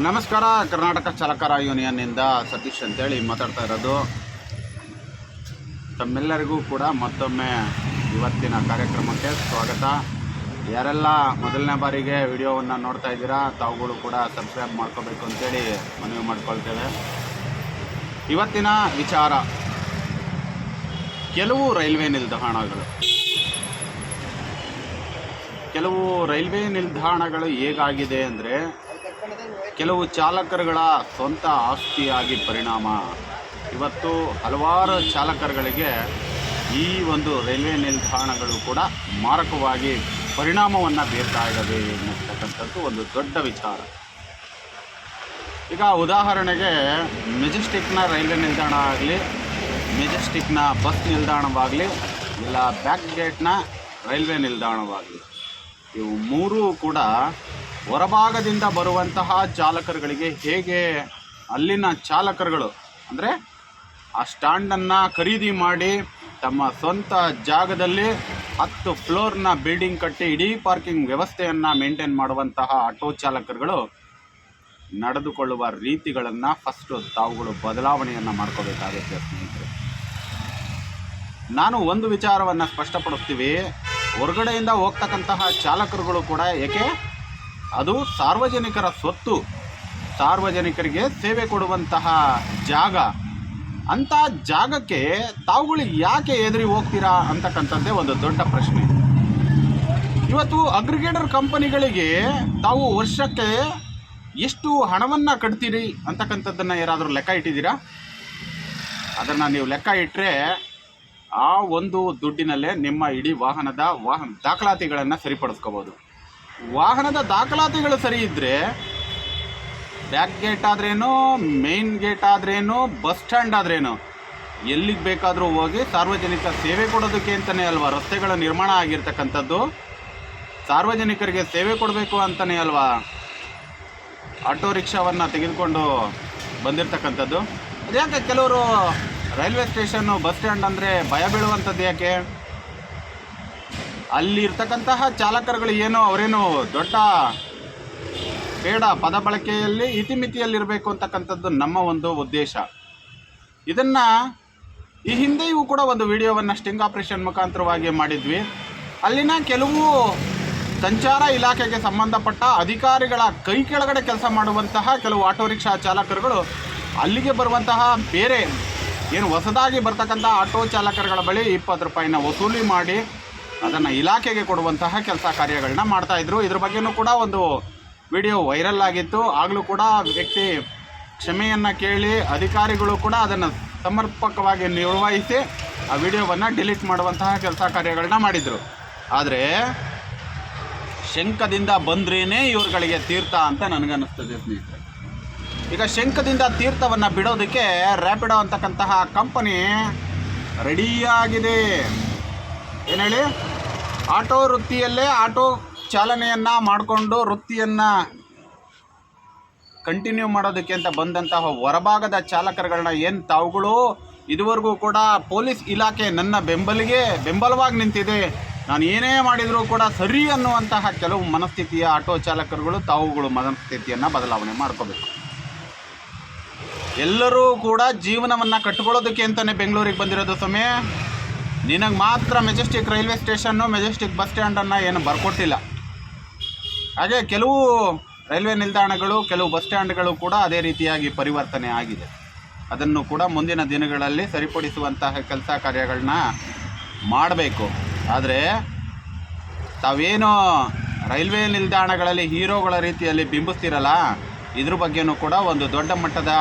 ನಮಸ್ಕಾರ, ಕರ್ನಾಟಕ ಚಾಲಕರ ಯೂನಿಯನ್ನಿಂದ ಸತೀಶ್ ಅಂತೇಳಿ ಮಾತಾಡ್ತಾ ಇರೋದು. ತಮ್ಮೆಲ್ಲರಿಗೂ ಕೂಡ ಮತ್ತೊಮ್ಮೆ ಇವತ್ತಿನ ಕಾರ್ಯಕ್ರಮಕ್ಕೆ ಸ್ವಾಗತ. ಯಾರೆಲ್ಲ ಮೊದಲನೇ ಬಾರಿಗೆ ವಿಡಿಯೋವನ್ನು ನೋಡ್ತಾ ಇದ್ದೀರಾ, ತಾವುಗಳು ಕೂಡ ಸಬ್ಸ್ಕ್ರೈಬ್ ಮಾಡ್ಕೋಬೇಕು ಅಂತೇಳಿ ಮನವಿ ಮಾಡ್ಕೊಳ್ತೇವೆ. ಇವತ್ತಿನ ವಿಚಾರ, ಕೆಲವು ರೈಲ್ವೆ ನಿಲ್ದಾಣಗಳು. ಕೆಲವು ರೈಲ್ವೆ ನಿಲ್ದಾಣಗಳು ಹೇಗಾಗಿದೆ ಅಂದರೆ ಕೆಲವು ಚಾಲಕರುಗಳ ಸ್ವಂತ ಆಸ್ತಿಯಾಗಿ ಪರಿಣಾಮ. ಇವತ್ತು ಹಲವಾರು ಚಾಲಕರುಗಳಿಗೆ ಈ ಒಂದು ರೈಲ್ವೆ ನಿಲ್ದಾಣಗಳು ಕೂಡ ಮಾರಕವಾಗಿ ಪರಿಣಾಮವನ್ನು ಬೀರ್ತಾ ಇದ್ದಾವೆ ಎನ್ನತಕ್ಕಂಥದ್ದು ಒಂದು ದೊಡ್ಡ ವಿಚಾರ. ಈಗ ಉದಾಹರಣೆಗೆ ಮೆಜೆಸ್ಟಿಕ್ನ ರೈಲ್ವೆ ನಿಲ್ದಾಣ ಆಗಲಿ, ಮೆಜೆಸ್ಟಿಕ್ನ ಬಸ್ ನಿಲ್ದಾಣವಾಗಲಿ, ಇಲ್ಲ ಬ್ಯಾಕ್ ಗೇಟ್ನ ರೈಲ್ವೆ ನಿಲ್ದಾಣವಾಗಲಿ, ಇವು ಮೂರೂ ಕೂಡ ಹೊರಭಾಗದಿಂದ ಬರುವಂತಹ ಚಾಲಕರುಗಳಿಗೆ ಹೇಗೆ ಅಲ್ಲಿನ ಚಾಲಕರುಗಳು, ಅಂದರೆ ಆ ಸ್ಟ್ಯಾಂಡನ್ನು ಖರೀದಿ ಮಾಡಿ ತಮ್ಮ ಸ್ವಂತ ಜಾಗದಲ್ಲಿ ಹತ್ತು ಫ್ಲೋರ್ನ ಬಿಲ್ಡಿಂಗ್ ಕಟ್ಟಿ ಇಡೀ ಪಾರ್ಕಿಂಗ್ ವ್ಯವಸ್ಥೆಯನ್ನು ಮೇಂಟೈನ್ ಮಾಡುವಂತಹ ಆಟೋ ಚಾಲಕರುಗಳು ನಡೆದುಕೊಳ್ಳುವ ರೀತಿಗಳನ್ನು ಫಸ್ಟು ತಾವುಗಳು ಬದಲಾವಣೆಯನ್ನು ಮಾಡ್ಕೋಬೇಕಾಗುತ್ತೆ ಸ್ನೇಹಿತರೆ. ನಾನು ಒಂದು ವಿಚಾರವನ್ನು ಸ್ಪಷ್ಟಪಡಿಸ್ತೀವಿ. ಹೊರಗಡೆಯಿಂದ ಹೋಗ್ತಕ್ಕಂತಹ ಚಾಲಕರುಗಳು ಕೂಡ ಏಕೆ ಅದು ಸಾರ್ವಜನಿಕರ ಸ್ವತ್ತು. ಸಾರ್ವಜನಿಕರಿಗೆ ಸೇವೆ ಕೊಡುವಂತಹ ಜಾಗ. ಅಂಥ ಜಾಗಕ್ಕೆ ತಾವುಗಳು ಯಾಕೆ ಎದುರಿ ಹೋಗ್ತೀರಾ ಅಂತಕ್ಕಂಥದ್ದೇ ಒಂದು ದೊಡ್ಡ ಪ್ರಶ್ನೆ. ಇವತ್ತು ಅಗ್ರಿಗೇಟರ್ ಕಂಪನಿಗಳಿಗೆ ತಾವು ವರ್ಷಕ್ಕೆ ಎಷ್ಟು ಹಣವನ್ನು ಕಟ್ತೀರಿ ಅಂತಕ್ಕಂಥದ್ದನ್ನು ಯಾರಾದರೂ ಲೆಕ್ಕ ಇಟ್ಟಿದ್ದೀರಾ? ಅದನ್ನು ನೀವು ಲೆಕ್ಕ ಇಟ್ಟರೆ ಆ ಒಂದು ದುಡ್ಡಿನಲ್ಲೇ ನಿಮ್ಮ ಇಡೀ ವಾಹನದ ವಾಹನ ದಾಖಲಾತಿಗಳನ್ನು ಸರಿಪಡಿಸ್ಕೋಬೋದು. ವಾಹನದ ದಾಖಲಾತಿಗಳು ಸರಿ ಇದ್ದರೆ ಬ್ಯಾಕ್ ಗೇಟ್ ಆದ್ರೇನು ಮೇನ್ ಗೇಟ್ ಆದ್ರೇನು ಬಸ್ ಸ್ಟ್ಯಾಂಡ್ ಆದ್ರೇನು, ಎಲ್ಲಿಗೆ ಬೇಕಾದರೂ ಹೋಗಿ ಸಾರ್ವಜನಿಕ ಸೇವೆ ಕೊಡೋದಕ್ಕೆ ಅಂತಲೇ ಅಲ್ವಾ, ರಸ್ತೆಗಳ ನಿರ್ಮಾಣ ಆಗಿರ್ತಕ್ಕಂಥದ್ದು. ಸಾರ್ವಜನಿಕರಿಗೆ ಸೇವೆ ಕೊಡಬೇಕು ಅಂತಲೇ ಅಲ್ವಾ, ಆಟೋ ರಿಕ್ಷಾವನ್ನು ತೆಗೆದುಕೊಂಡು ಬಂದಿರತಕ್ಕಂಥದ್ದು. ಅದ್ಯಾಕೆ ಕೆಲವರು ರೈಲ್ವೆ ಸ್ಟೇಷನ್ನು ಬಸ್ ಸ್ಟ್ಯಾಂಡ್ ಅಂದರೆ ಭಯ ಬೀಳುವಂಥದ್ದು ಯಾಕೆ? ಅಲ್ಲಿ ಇರ್ತಕ್ಕಂತಹ ಚಾಲಕರುಗಳು ಏನೋ ಅವರೇನು ದೊಡ್ಡ ಬೇಡ ಪದ ಬಳಕೆಯಲ್ಲಿ ಇತಿಮಿತಿಯಲ್ಲಿರಬೇಕು ಅಂತಕ್ಕಂಥದ್ದು ನಮ್ಮ ಒಂದು ಉದ್ದೇಶ. ಇದನ್ನು ಈ ಹಿಂದೆಯೂ ಕೂಡ ಒಂದು ವಿಡಿಯೋವನ್ನು ಸ್ಟಿಂಗ್ ಆಪರೇಷನ್ ಮುಖಾಂತರವಾಗಿ ಮಾಡಿದ್ವಿ. ಅಲ್ಲಿನ ಕೆಲವು ಸಂಚಾರ ಇಲಾಖೆಗೆ ಸಂಬಂಧಪಟ್ಟ ಅಧಿಕಾರಿಗಳ ಕೈ ಕೆಳಗಡೆ ಕೆಲಸ ಮಾಡುವಂತಹ ಕೆಲವು ಆಟೋ ರಿಕ್ಷಾ ಚಾಲಕರುಗಳು ಅಲ್ಲಿಗೆ ಬರುವಂತಹ ಬೇರೆ ಏನು ಹೊಸದಾಗಿ ಬರ್ತಕ್ಕಂಥ ಆಟೋ ಚಾಲಕರುಗಳ ಬಳಿ ಇಪ್ಪತ್ತು ರೂಪಾಯಿನ ವಸೂಲಿ ಮಾಡಿ ಅದನ್ನು ಇಲಾಖೆಗೆ ಕೊಡುವಂತಹ ಕೆಲಸ ಕಾರ್ಯಗಳನ್ನ ಮಾಡ್ತಾಯಿದ್ರು ಇದ್ರ. ಬಗ್ಗೆನೂ ಕೂಡ ಒಂದು ವಿಡಿಯೋ ವೈರಲ್ ಆಗಿತ್ತು. ಆಗಲೂ ಕೂಡ ವ್ಯಕ್ತಿ ಕ್ಷಮೆಯನ್ನು ಕೇಳಿ ಅಧಿಕಾರಿಗಳು ಕೂಡ ಅದನ್ನು ಸಮರ್ಪಕವಾಗಿ ನಿರ್ವಹಿಸಿ ಆ ವಿಡಿಯೋವನ್ನು ಡಿಲೀಟ್ ಮಾಡುವಂತಹ ಕೆಲಸ ಕಾರ್ಯಗಳನ್ನ ಮಾಡಿದರು. ಆದರೆ ಶಂಕದಿಂದ ಬಂದ್ರೇನೆ ಇವ್ರುಗಳಿಗೆ ತೀರ್ಥ ಅಂತ ನನಗನ್ನಿಸ್ತದೆ ಸ್ನೇಹಿತರೆ. ಈಗ ಶಂಕದಿಂದ ತೀರ್ಥವನ್ನು ಬಿಡೋದಕ್ಕೆ ರ್ಯಾಪಿಡೋ ಅಂತಕ್ಕಂತಹ ಕಂಪನಿ ರೆಡಿಯಾಗಿದೆ ಏನು ಹೇಳಿ? ಆಟೋ ವೃತ್ತಿಯಲ್ಲೇ ಆಟೋ ಚಾಲನೆಯನ್ನು ಮಾಡಿಕೊಂಡು ವೃತ್ತಿಯನ್ನು ಕಂಟಿನ್ಯೂ ಮಾಡೋದಕ್ಕೆ ಅಂತ ಬಂದಂತಹ ಹೊರಭಾಗದ ಚಾಲಕರುಗಳನ್ನ ಏನು ತಾವುಗಳು? ಇದುವರೆಗೂ ಕೂಡ ಪೊಲೀಸ್ ಇಲಾಖೆ ನನ್ನ ಬೆಂಬಲಿಗೆ ಬೆಂಬಲವಾಗಿ ನಿಂತಿದೆ. ನಾನು ಏನೇ ಮಾಡಿದರೂ ಕೂಡ ಸರಿ ಅನ್ನುವಂತಹ ಕೆಲವು ಮನಸ್ಥಿತಿಯ ಆಟೋ ಚಾಲಕರುಗಳು ತಾವುಗಳು ಮನಸ್ಥಿತಿಯನ್ನು ಬದಲಾವಣೆ ಮಾಡ್ಕೋಬೇಕು. ಎಲ್ಲರೂ ಕೂಡ ಜೀವನವನ್ನು ಕಟ್ಕೊಳ್ಳೋದಕ್ಕೆ ಅಂತಲೇ ಬೆಂಗಳೂರಿಗೆ ಬಂದಿರೋದು ಸಮಯ. ನಿನಗೆ ಮಾತ್ರ ಮೆಜೆಸ್ಟಿಕ್ ರೈಲ್ವೆ ಸ್ಟೇಷನ್ನು ಮೆಜೆಸ್ಟಿಕ್ ಬಸ್ ಸ್ಟ್ಯಾಂಡನ್ನು ಏನು ಬರ್ಕೊಟ್ಟಿಲ್ಲ. ಹಾಗೆ ಕೆಲವು ರೈಲ್ವೆ ನಿಲ್ದಾಣಗಳು, ಕೆಲವು ಬಸ್ ಸ್ಟ್ಯಾಂಡ್ಗಳು ಕೂಡ ಅದೇ ರೀತಿಯಾಗಿ ಪರಿವರ್ತನೆ ಆಗಿದೆ. ಅದನ್ನು ಕೂಡ ಮುಂದಿನ ದಿನಗಳಲ್ಲಿ ಸರಿಪಡಿಸುವಂತಹ ಕೆಲಸ ಕಾರ್ಯಗಳನ್ನ ಮಾಡಬೇಕು. ಆದರೆ ತಾವೇನು ರೈಲ್ವೆ ನಿಲ್ದಾಣಗಳಲ್ಲಿ ಹೀರೋಗಳ ರೀತಿಯಲ್ಲಿ ಬಿಂಬಿಸ್ತಿರಲ್ಲ ಇದ್ರ ಬಗ್ಗೆನೂ ಕೂಡ ಒಂದು ದೊಡ್ಡ ಮಟ್ಟದ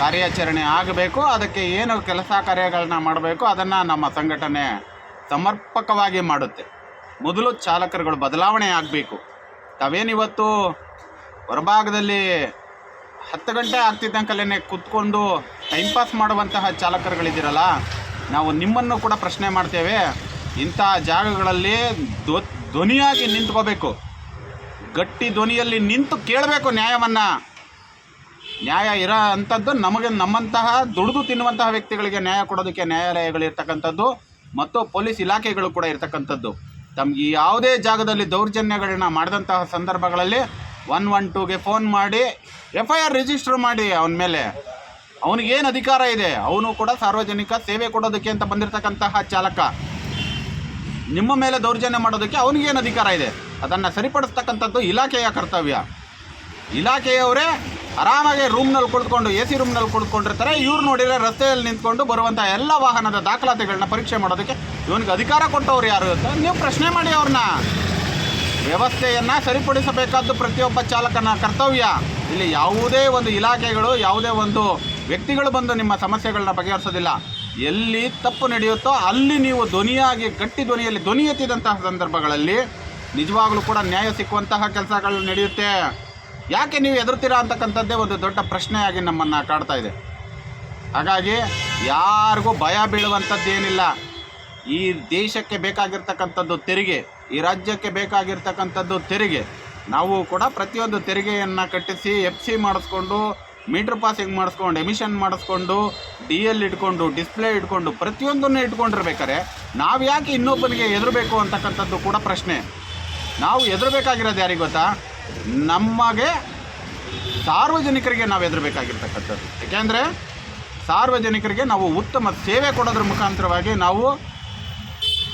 ಕಾರ್ಯಾಚರಣೆ ಆಗಬೇಕು. ಅದಕ್ಕೆ ಏನು ಕೆಲಸ ಕಾರ್ಯಗಳನ್ನ ಮಾಡಬೇಕು ಅದನ್ನು ನಮ್ಮ ಸಂಘಟನೆ ಸಮರ್ಪಕವಾಗಿ ಮಾಡುತ್ತೆ. ಮೊದಲು ಚಾಲಕರುಗಳು ಬದಲಾವಣೆ ಆಗಬೇಕು. ತಾವೇನಿವತ್ತು ಹೊರಭಾಗದಲ್ಲಿ ಹತ್ತು ಗಂಟೆ ಆಗ್ತಿದ್ದಂಕಲ್ಲೇ ಕೂತ್ಕೊಂಡು ಟೈಮ್ ಪಾಸ್ ಮಾಡುವಂತಹ ಚಾಲಕರುಗಳಿದ್ದೀರಲ್ಲ, ನಾವು ನಿಮ್ಮನ್ನು ಕೂಡ ಪ್ರಶ್ನೆ ಮಾಡ್ತೇವೆ. ಇಂಥ ಜಾಗಗಳಲ್ಲಿ ಧ್ವ ಧ್ವನಿಯಾಗಿ ನಿಂತ್ಕೋಬೇಕು. ಗಟ್ಟಿ ಧ್ವನಿಯಲ್ಲಿ ನಿಂತು ಕೇಳಬೇಕು ನ್ಯಾಯವನ್ನು. ನ್ಯಾಯ ಇರೋ ಅಂಥದ್ದು ನಮಗೆ ನಮ್ಮಂತಹ ದುಡಿದು ತಿನ್ನುವಂತಹ ವ್ಯಕ್ತಿಗಳಿಗೆ ನ್ಯಾಯ ಕೊಡೋದಕ್ಕೆ ನ್ಯಾಯಾಲಯಗಳು ಇರ್ತಕ್ಕಂಥದ್ದು ಮತ್ತು ಪೊಲೀಸ್ ಇಲಾಖೆಗಳು ಕೂಡ ಇರ್ತಕ್ಕಂಥದ್ದು. ತಮಗೆ ಯಾವುದೇ ಜಾಗದಲ್ಲಿ ದೌರ್ಜನ್ಯಗಳನ್ನ ಮಾಡಿದಂತಹ ಸಂದರ್ಭಗಳಲ್ಲಿ ಒನ್ ಒನ್ ಟೂಗೆ ಫೋನ್ ಮಾಡಿ ಎಫ್ ಐ ಆರ್ ರಿಜಿಸ್ಟರ್ ಮಾಡಿ ಅವನ ಮೇಲೆ. ಅವನಿಗೇನು ಅಧಿಕಾರ ಇದೆ? ಅವನು ಕೂಡ ಸಾರ್ವಜನಿಕ ಸೇವೆ ಕೊಡೋದಕ್ಕೆ ಅಂತ ಬಂದಿರತಕ್ಕಂತಹ ಚಾಲಕ. ನಿಮ್ಮ ಮೇಲೆ ದೌರ್ಜನ್ಯ ಮಾಡೋದಕ್ಕೆ ಅವನಿಗೇನು ಅಧಿಕಾರ ಇದೆ? ಅದನ್ನು ಸರಿಪಡಿಸ್ತಕ್ಕಂಥದ್ದು ಇಲಾಖೆಯ ಕರ್ತವ್ಯ. ಇಲಾಖೆಯವರೇ ಆರಾಮಾಗಿ ರೂಮ್ನಲ್ಲಿ ಕುಳಿತುಕೊಂಡು ಎ ಸಿ ರೂಮ್ನಲ್ಲಿ ಕುಳಿತುಕೊಂಡಿರ್ತಾರೆ ಇವ್ರು ನೋಡಿದರೆ ರಸ್ತೆಯಲ್ಲಿ ನಿಂತ್ಕೊಂಡು ಬರುವಂಥ ಎಲ್ಲ ವಾಹನದ ದಾಖಲಾತಿಗಳನ್ನ ಪರೀಕ್ಷೆ ಮಾಡೋದಕ್ಕೆ ಇವನಿಗೆ ಅಧಿಕಾರ ಕೊಟ್ಟವ್ರು ಯಾರು ಅಂತ ನೀವು ಪ್ರಶ್ನೆ ಮಾಡಿ ಅವ್ರನ್ನ ವ್ಯವಸ್ಥೆಯನ್ನು ಸರಿಪಡಿಸಬೇಕಾದ್ದು ಪ್ರತಿಯೊಬ್ಬ ಚಾಲಕನ ಕರ್ತವ್ಯ. ಇಲ್ಲಿ ಯಾವುದೇ ಒಂದು ಇಲಾಖೆಗಳು, ಯಾವುದೇ ಒಂದು ವ್ಯಕ್ತಿಗಳು ಬಂದು ನಿಮ್ಮ ಸಮಸ್ಯೆಗಳನ್ನ ಬಗೆಹರಿಸೋದಿಲ್ಲ. ಎಲ್ಲಿ ತಪ್ಪು ನಡೆಯುತ್ತೋ ಅಲ್ಲಿ ನೀವು ಧ್ವನಿಯಾಗಿ, ಗಟ್ಟಿ ಧ್ವನಿಯಲ್ಲಿ ಧ್ವನಿ ಎತ್ತಿದಂತಹ ಸಂದರ್ಭಗಳಲ್ಲಿ ನಿಜವಾಗಲೂ ಕೂಡ ನ್ಯಾಯ ಸಿಕ್ಕುವಂತಹ ಕೆಲಸಗಳು ನಡೆಯುತ್ತೆ. ಯಾಕೆ ನೀವು ಎದುರ್ತೀರಾ ಅಂತಕ್ಕಂಥದ್ದೇ ಒಂದು ದೊಡ್ಡ ಪ್ರಶ್ನೆಯಾಗಿ ನಮ್ಮನ್ನು ಕಾಡ್ತಾ ಇದೆ. ಹಾಗಾಗಿ ಯಾರಿಗೂ ಭಯ ಬೀಳುವಂಥದ್ದೇನಿಲ್ಲ ಈ ದೇಶಕ್ಕೆ ಬೇಕಾಗಿರ್ತಕ್ಕಂಥದ್ದು ತೆರಿಗೆ, ಈ ರಾಜ್ಯಕ್ಕೆ ಬೇಕಾಗಿರ್ತಕ್ಕಂಥದ್ದು ತೆರಿಗೆ. ನಾವು ಕೂಡ ಪ್ರತಿಯೊಂದು ತೆರಿಗೆಯನ್ನು ಕಟ್ಟಿಸಿ ಎಫ್ ಸಿ ಮಾಡಿಸ್ಕೊಂಡು, ಮೀಟ್ರ್ ಪಾಸಿಂಗ್ ಮಾಡಿಸ್ಕೊಂಡು ಎಮಿಷನ್ ಮಾಡಿಸ್ಕೊಂಡು ಡಿ ಎಲ್ ಇಟ್ಕೊಂಡು ಡಿಸ್ಪ್ಲೇ ಇಟ್ಕೊಂಡು ಪ್ರತಿಯೊಂದನ್ನು ಇಟ್ಕೊಂಡಿರ್ಬೇಕಾರೆ ನಾವು ಯಾಕೆ ಇನ್ನೊಬ್ಬನಿಗೆ ಎದುರಬೇಕು ಅಂತಕ್ಕಂಥದ್ದು ಕೂಡ ಪ್ರಶ್ನೆ. ನಾವು ಎದುರಬೇಕಾಗಿರೋದು ಯಾರಿಗೆ ಗೊತ್ತಾ? ನಮಗೆ ಸಾರ್ವಜನಿಕರಿಗೆ ನಾವು ಎದುರಬೇಕಾಗಿರ್ತಕ್ಕಂಥದ್ದು. ಯಾಕೆಂದರೆ ಸಾರ್ವಜನಿಕರಿಗೆ ನಾವು ಉತ್ತಮ ಸೇವೆ ಕೊಡೋದ್ರ ಮುಖಾಂತರವಾಗಿ ನಾವು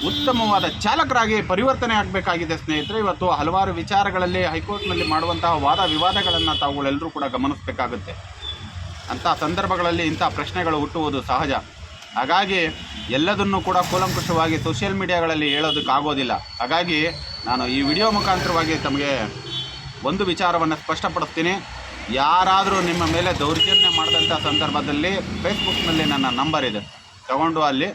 ಉತ್ತಮವಾದ ಚಾಲಕರಾಗಿ ಪರಿವರ್ತನೆ ಆಗಬೇಕಾಗಿದೆ ಸ್ನೇಹಿತರೆ. ಇವತ್ತು ಹಲವಾರು ವಿಚಾರಗಳಲ್ಲಿ ಹೈಕೋರ್ಟ್ನಲ್ಲಿ ಮಾಡುವಂತಹ ವಾದ ವಿವಾದಗಳನ್ನು ತಾವುಗಳೆಲ್ಲರೂ ಕೂಡ ಗಮನಿಸಬೇಕಾಗುತ್ತೆ. ಅಂಥ ಸಂದರ್ಭಗಳಲ್ಲಿ ಇಂಥ ಪ್ರಶ್ನೆಗಳು ಹುಟ್ಟುವುದು ಸಹಜ. ಹಾಗಾಗಿ ಎಲ್ಲದನ್ನು ಕೂಡ ಕೂಲಂಕುಷವಾಗಿ ಸೋಷಿಯಲ್ ಮೀಡಿಯಾಗಳಲ್ಲಿ ಹೇಳೋದಕ್ಕಾಗೋದಿಲ್ಲ. ಹಾಗಾಗಿ ನಾನು ಈ ವಿಡಿಯೋ ಮುಖಾಂತರವಾಗಿ ತಮಗೆ ಒಂದು ವಿಚಾರವನ್ನು ಸ್ಪಷ್ಟಪಡಿಸ್ತೀನಿ. ಯಾರಾದರೂ ನಿಮ್ಮ ಮೇಲೆ ದೌರ್ಜನ್ಯ ಮಾಡಿದಂಥ ಸಂದರ್ಭದಲ್ಲಿ ಫೇಸ್ಬುಕ್ನಲ್ಲಿ ನನ್ನ ನಂಬರ್ ಇದೆ. ತಗೊಂಡು ಅಲ್ಲಿ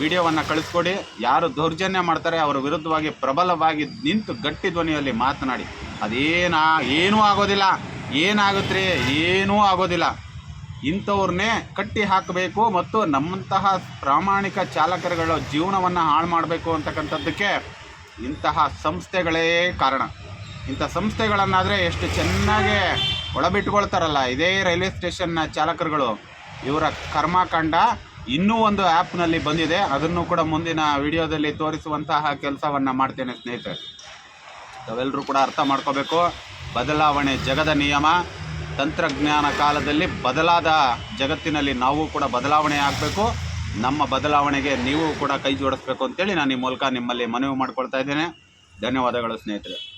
ವಿಡಿಯೋವನ್ನು ಕಳಿಸ್ಕೊಡಿ. ಯಾರು ದೌರ್ಜನ್ಯ ಮಾಡ್ತಾರೆ, ಅವರ ವಿರುದ್ಧವಾಗಿ ಪ್ರಬಲವಾಗಿ ನಿಂತು ಗಟ್ಟಿ ಧ್ವನಿಯಲ್ಲಿ ಮಾತನಾಡಿ. ಅದೇನಾ, ಏನೂ ಆಗೋದಿಲ್ಲ. ಏನಾಗುತ್ತೆ ಏನೂ ಆಗೋದಿಲ್ಲ. ಇಂಥವ್ರನ್ನೇ ಕಟ್ಟಿ ಹಾಕಬೇಕು ಮತ್ತು ನಮ್ಮಂತಹ ಪ್ರಾಮಾಣಿಕ ಚಾಲಕರುಗಳ ಜೀವನವನ್ನು ಹಾಳು ಮಾಡಬೇಕು ಅಂತಕ್ಕಂಥದ್ದಕ್ಕೆ ಇಂತಹ ಸಂಸ್ಥೆಗಳೇ ಕಾರಣ. ಇಂಥ ಸಂಸ್ಥೆಗಳನ್ನಾದರೆ ಎಷ್ಟು ಚೆನ್ನಾಗಿ ಒಳಬಿಟ್ಕೊಳ್ತಾರಲ್ಲ ಇದೇ ರೈಲ್ವೆ ಸ್ಟೇಷನ್ನ ಚಾಲಕರುಗಳು. ಇವರ ಕರ್ಮಕಾಂಡ ಇನ್ನೂ ಒಂದು ಆ್ಯಪ್ನಲ್ಲಿ ಬಂದಿದೆ. ಅದನ್ನು ಕೂಡ ಮುಂದಿನ ವಿಡಿಯೋದಲ್ಲಿ ತೋರಿಸುವಂತಹ ಕೆಲಸವನ್ನು ಮಾಡ್ತೇನೆ ಸ್ನೇಹಿತರೆ. ತಾವೆಲ್ಲರೂ ಕೂಡ ಅರ್ಥ ಮಾಡ್ಕೋಬೇಕು. ಬದಲಾವಣೆ ಜಗದ ನಿಯಮ. ತಂತ್ರಜ್ಞಾನ ಕಾಲದಲ್ಲಿ ಬದಲಾದ ಜಗತ್ತಿನಲ್ಲಿ ನಾವು ಕೂಡ ಬದಲಾವಣೆ ಆಗಬೇಕು. ನಮ್ಮ ಬದಲಾವಣೆಗೆ ನೀವು ಕೂಡ ಕೈ ಜೋಡಿಸ್ಬೇಕು ಅಂತೇಳಿ ನಾನು ಈ ಮೂಲಕ ನಿಮ್ಮಲ್ಲಿ ಮನವಿ ಮಾಡಿಕೊಳ್ತಾ ಇದ್ದೇನೆ. ಧನ್ಯವಾದಗಳು ಸ್ನೇಹಿತರೆ.